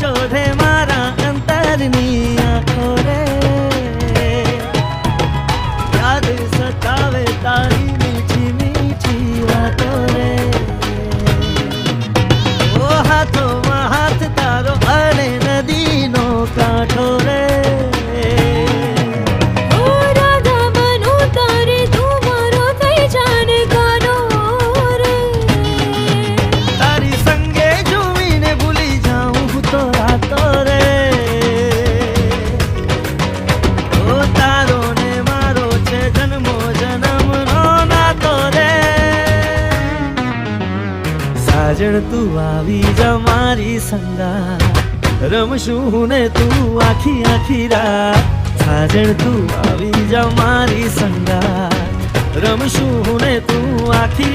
શોધે મારા અંતરની આંખો રે યાદ સતાવે તારી મીઠી મીઠી વાતો રે ઓ હાથોમાં હાથ તારો અને નદીનો કાંઠો રે. સાજણ તું આવી જા મારી સંગા રમશું ને તું આખી આખી રાત. સાજણ તું આવી જા મારી સંગા રમશું ને તું આખી